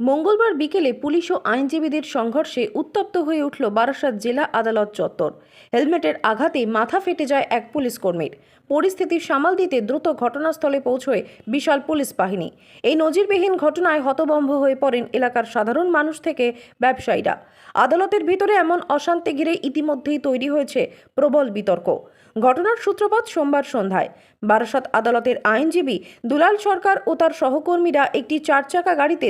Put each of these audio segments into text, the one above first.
মঙ্গলবার বিকেলে পুলিশ ও আইনজীবীদের সংঘর্ষে উত্তপ্ত হয়ে উঠল বারাসাত জেলা আদালত চত্বর। হেলমেটের আঘাতে মাথা ফেটে যায় এক পুলিশ কর্মীর। পরিস্থিতি সামাল দিতে দ্রুত ঘটনাস্থলে পৌঁছয় বিশাল পুলিশ বাহিনী। এই নজিরবিহীন ঘটনায় হতবম্ব হয়ে পড়েন এলাকার সাধারণ মানুষ থেকে ব্যবসায়ীরা। আদালতের ভিতরে এমন অশান্তি ঘিরে ইতিমধ্যেই তৈরি হয়েছে প্রবল বিতর্ক। ঘটনার সূত্রপাত সোমবার সন্ধ্যায়। বারাসাত আদালতের আইনজীবী দুলাল সরকার ও তার সহকর্মীরা একটি চার চাকা গাড়িতে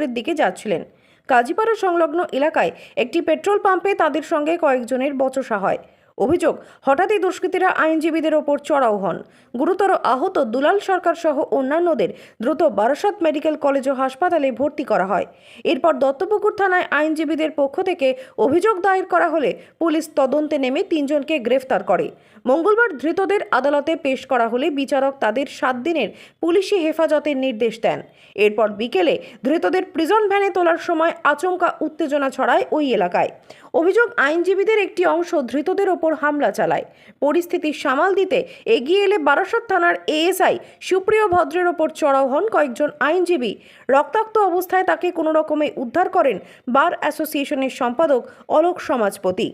দত্তপুকুরের দিকে যাচ্ছিলেন। কাজীপাড়া সংলগ্ন এলাকায় একটি পেট্রোল পাম্পে তাদের সঙ্গে কয়েকজনের বচসা হয়। অভিযোগ, হঠাৎই দুষ্কৃতীরা আইনজীবীদের ওপর চড়াও হন। গুরুতর আহত দুলাল সরকার সহ অন্যান্যদের দ্রুত বারাসাত মেডিকেল কলেজ ও হাসপাতালে ভর্তি করা হয়। এরপর দত্তপুকুর থানায় আইনজীবীদের পক্ষ থেকে অভিযোগ দায়ের করা হলে পুলিশ তদন্তে নেমে তিনজনকে গ্রেফতার করে। মঙ্গলবার ধৃতদের আদালতে পেশ করা হলে বিচারক তাদের সাত দিনের পুলিশি হেফাজতের নির্দেশ দেন। এরপর বিকেলে ধৃতদের প্রিজন ভ্যানে তোলার সময় আচমকা উত্তেজনা ছড়ায় ওই এলাকায়। অভিযোগ আইনজীবীদের একটি অংশ ধৃতদের ওপর হামলা চালায়। পরিস্থিতি সামাল দিতে এগিয়ে এলে বারাসত থানার এএসআই সুপ্রিয় ভদ্রের ওপর চড়াও হন কয়েকজন আইনজীবী। রক্তাক্ত অবস্থায় তাকে কোনো রকমে উদ্ধার করেন বার অ্যাসোসিয়েশনের সম্পাদক অলোক সমাজপতি।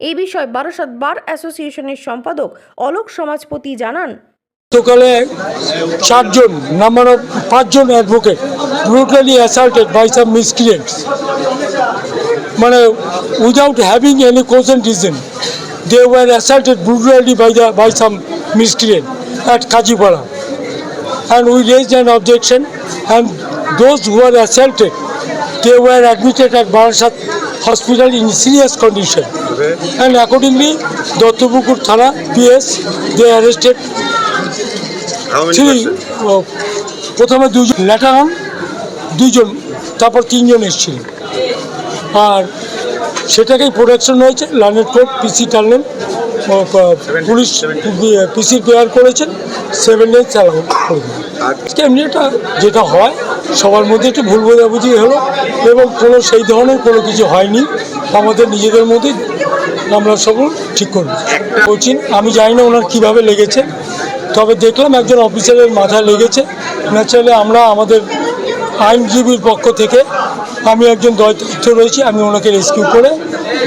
এই বিষয়ে বারাসাত বার অ্যাসোসিয়েশনের সম্পাদক অলোক সমাজপতি জানান, গতকালে চারজন নাম্বার পাঁচজন advocate brutally assaulted by some miscreants মানে without having any cogent reason they were assaulted brutally by the by some miscreants at Kazipara and we raise an objection and those who are assaulted they were admitted at Barasat hospital in serious condition and accordingly Duttapukur thana PS they arrested three প্রথমে দুজন letter দুজন তারপর তিনজন এসেছিলেন আর সেটাকেই production হয়েছে learned court PC টার্নেল police PC prayer করেছেন সেভেন ডেজ চালানো করে এমনি একটা যেটা হয় সবার মধ্যে একটু ভুল বোঝাবুঝি হলো এবং কোনো সেই ধরনের কোনো কিছু হয়নি আমাদের নিজেদের মধ্যে আমরা সকল ঠিক করব কোচিন আমি জানি না ওনার কীভাবে লেগেছে তবে দেখলাম একজন অফিসারের মাথায় লেগেছে। ন্যাচারালি আমরা আমাদের আইনজীবীর পক্ষ থেকে আমি একজন দায়িত্ব রয়েছি আমি ওনাকে রেস্কিউ করে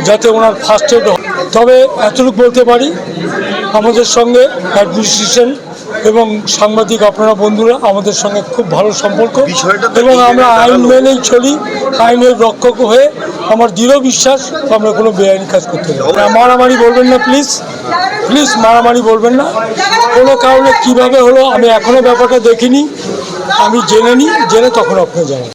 যাতে ওনার ফার্স্ট এড তবে এতটুকু বলতে পারি আমাদের সঙ্গে অ্যাডমিনিস্ট্রেশন এবং সাংবাদিক আপনারা বন্ধুরা আমাদের সঙ্গে খুব ভালো সম্পর্ক এবং আমরা আইন মেনেই চলি আইনের রক্ষক হয়ে আমার দৃঢ় বিশ্বাস আমরা কোনো বেআইনি কাজ করতে পারি না। মারামারি বলবেন না প্লিজ প্লিজ মারামারি বলবেন না। কোনো কারণে কীভাবে হলো আমি এখনও ব্যাপারটা দেখিনি আমি জেনে নিই জেনে তখন আপনাকে জানাব